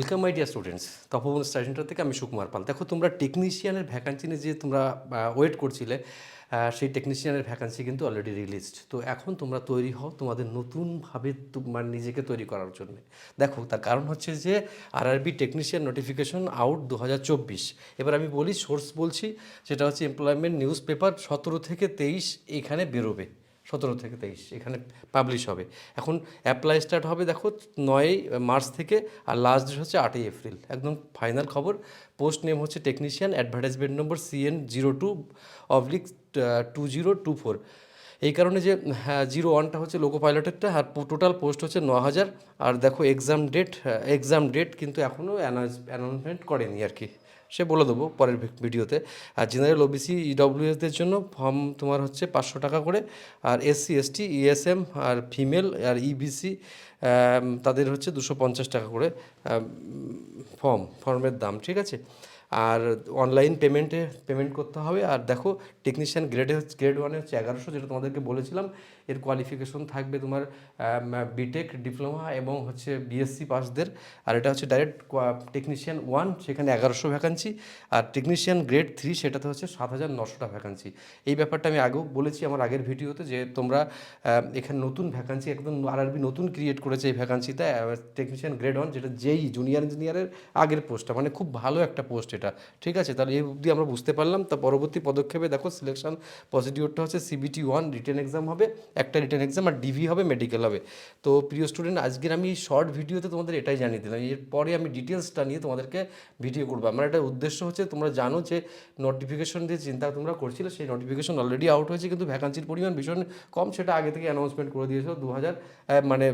Welcome my dear students Tapoban study centre থেকে আমি সুকুমার পাল। দেখো, তোমরা টেকনিশিয়ানের ভ্যাকান্সি নিয়ে যে তোমরা ওয়েট করছিলে সেই টেকনিশিয়ানের ভ্যাকান্সি কিন্তু অলরেডি রিলিজড তো এখন তোমরা তৈরি হও তোমাদের নতুনভাবে তোমার নিজেকে তৈরি করার জন্য। দেখো, তার কারণ হচ্ছে যে আরআরবি টেকনিশিয়ান নোটিফিকেশন আউট দু হাজার চব্বিশ। এবার আমি বলি সোর্স বলছি, সেটা হচ্ছে এমপ্লয়মেন্ট নিউজ পেপার সতেরো থেকে তেইশ এখানে বেরোবে। সতেরো থেকে তেইশ, এখানে পাবলিশ হবে। এখন অ্যাপ্লাই স্টার্ট হবে, দেখো নয়ই মার্চ থেকে আর লাস্ট ডেট হচ্ছে আটই এপ্রিল। একদম ফাইনাল খবর। পোস্ট নেম হচ্ছে technician advertisement number CN zero two oblique two zero two four এই কারণে যে হ্যাঁ জিরো ওয়ানটা হচ্ছে লোকো পাইলটেরটা আর টোটাল পোস্ট হচ্ছে ন হাজার আর দেখো এক্সাম ডেট এক্সাম ডেট কিন্তু এখনও অ্যানাউন্সমেন্ট করেনি আর কি। সে বলে দেবো পরের ভিডিওতে। আর জেনারেল ওবিসি ইডব্লিউএসদের জন্য ফর্ম তোমার হচ্ছে পাঁচশো টাকা করে। আর এসসি এসটি ইএসএম আর ফিমেল আর E ইবিসি তাদের হচ্ছে দুশো পঞ্চাশ টাকা করে ফর্ম ফর্মের দাম, ঠিক আছে? আর অনলাইন পেমেন্টে পেমেন্ট করতে হবে। আর দেখো টেকনিশিয়ান গ্রেডে হচ্ছে গ্রেড ওয়ানে হচ্ছে এগারোশো, যেটা তোমাদেরকে বলেছিলাম। এর কোয়ালিফিকেশন থাকবে তোমার বিটেক ডিপ্লোমা এবং হচ্ছে বিএসসি পাসদের আর এটা হচ্ছে ডাইরেক্ট টেকনিশিয়ান ওয়ান সেখানে এগারোশো ভ্যাকান্সি আর টেকনিশিয়ান গ্রেড থ্রি সেটাতে হচ্ছে সাত হাজার নশোটা ভ্যাকান্সি এই ব্যাপারটা আমি আগেও বলেছি আমার আগের ভিডিওতে যে তোমরা এখানে নতুন ভ্যাকান্সি একদম আরআরবি নতুন ক্রিয়েট করেছে এই ভ্যাকান্সিটা টেকনিশিয়ান গ্রেড ওয়ান যেটা যেই জুনিয়র ইঞ্জিনিয়ারের আগের পোস্টটা মানে খুব ভালো একটা পোস্ট এটা ঠিক আছে? তাহলে এই অবধি আমরা বুঝতে পারলাম। তা পরবর্তী পদক্ষেপে দেখো সিলেকশন প্রসিডিওরটা হচ্ছে সিবিটি ওয়ান রিটেন এক্সাম হবে, একটা রিটেন এক্সাম আর ডিভি হবে মেডিকেল হবে। তো প্রিয় স্টুডেন্ট আজকের আমি শর্ট ভিডিওতে তোমাদের এটাই জানিয়ে দিলাম। এরপরে আমি ডিটেলসটা নিয়ে তোমাদেরকে ভিডিও করব। আমার একটা উদ্দেশ্য হচ্ছে, তোমরা জানো যে নোটিফিকেশন দিয়ে চিন্তা তোমরা করছিলে, সেই নোটিফিকেশন অলরেডি আউট হয়েছে, কিন্তু ভ্যাকান্সির পরিমাণ ভীষণ কম, সেটা আগে থেকে অ্যানাউন্সমেন্ট করে দিয়েছ দু হাজার মানে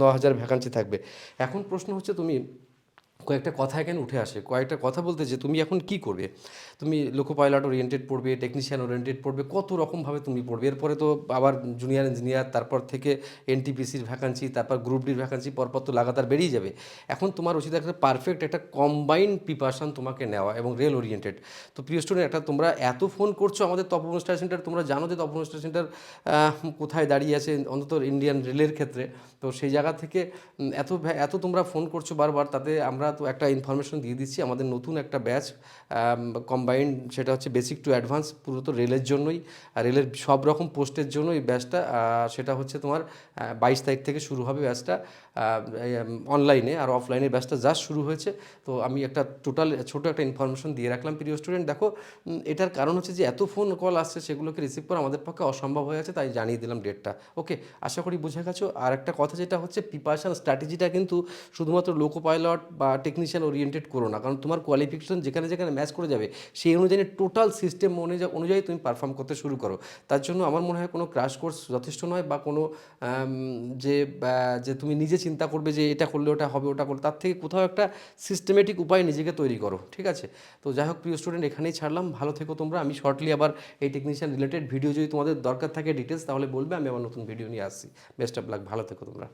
ন হাজার ভ্যাকান্সি থাকবে। এখন প্রশ্ন হচ্ছে তুমি কয়েকটা কথা এখানে উঠে আসে, কয়েকটা কথা বলতে যে তুমি এখন কি করবে? তুমি লোকো পাইলট ওরিয়েন্টেড পড়বে টেকনিশিয়ান ওরিয়েন্টেড পড়বে, কত রকমভাবে তুমি পড়বে। এরপরে তো আবার জুনিয়র ইঞ্জিনিয়ার তারপর থেকে এনটিপিসির ভ্যাকান্সি তারপর গ্রুপ ডির ভ্যাকান্সি পরপর তো লাগাতার বেরিয়ে যাবে। এখন তোমার উচিত একটা পারফেক্ট একটা কম্বাইন্ড প্রিপারেশন তোমাকে নেওয়া এবং রেল ওরিয়েন্টেড তো প্রিয় স্টুডেন্ট একটা তোমরা এত ফোন করছ আমাদের তপন স্টার সেন্টার তোমরা জানো যে তপন স্টার সেন্টার কোথায় দাঁড়িয়ে আছে অন্তত ইন্ডিয়ান রেলের ক্ষেত্রে। তো সেই জায়গা থেকে এত এত তোমরা ফোন করছ বারবার, তাতে আমরা তো একটা ইনফরমেশন দিয়ে দিচ্ছি। আমাদের নতুন একটা ব্যাচ কম্বাইন্ড সেটা হচ্ছে বেসিক টু অ্যাডভান্স পুরো তো রেলের জন্যই। রেলের সব রকম পোস্টের জন্য এই ব্যাচটা সেটা হচ্ছে তোমার বাইশ তারিখ থেকে শুরু হবে ব্যাচটা অনলাইনে আর অফলাইনে ব্যাচটা জাস্ট শুরু হয়েছে। তো আমি একটা টোটাল ছোট একটা ইনফরমেশন দিয়ে রাখলাম প্রিয় স্টুডেন্ট দেখো এটার কারণ হচ্ছে যে এত ফোন কল আসছে সেগুলোকে রিসিভ করা আমাদের পক্ষে অসম্ভব হয়ে আছে তাই জানিয়ে দিলাম ডেটটা ওকে আশা করি বুঝে গেছো। আর একটা কথা যেটা হচ্ছে প্রিপারেশন স্ট্র্যাটেজিটা কিন্তু শুধুমাত্র লোকো পাইলট বা টেকনিশিয়ান ওরিয়েন্টেড করো না। কারণ তোমার কোয়ালিফিকেশন যেখানে যেখানে ম্যাচ করে যাবে, সেই অনুযায়ী টোটাল সিস্টেম অনুযায়ী অনুযায়ী তুমি পারফর্ম করতে শুরু করো। তার জন্য আমার মনে হয় কোনো ক্রাশ কোর্স যথেষ্ট নয় বা কোনো যে যে তুমি নিজে চিন্তা করবে যে এটা করলে ওটা হবে, ওটা করলে তার থেকে কোথাও একটা সিস্টেমেটিক উপায় নিজেকে তৈরি করো, ঠিক আছে? তো যাই হোক, প্রিয় স্টুডেন্ট এখানেই ছাড়লাম। ভালো থেকো তোমরা। আমি শর্টলি আবার এই টেকনিশিয়ান রিলেটেড ভিডিও যদি তোমাদের দরকার থাকে ডিটেলস তাহলে বলবে, আমি আবার নতুন ভিডিও নিয়ে আসছি। বেস্ট অফ লাক ভালো থেকো তোমরা।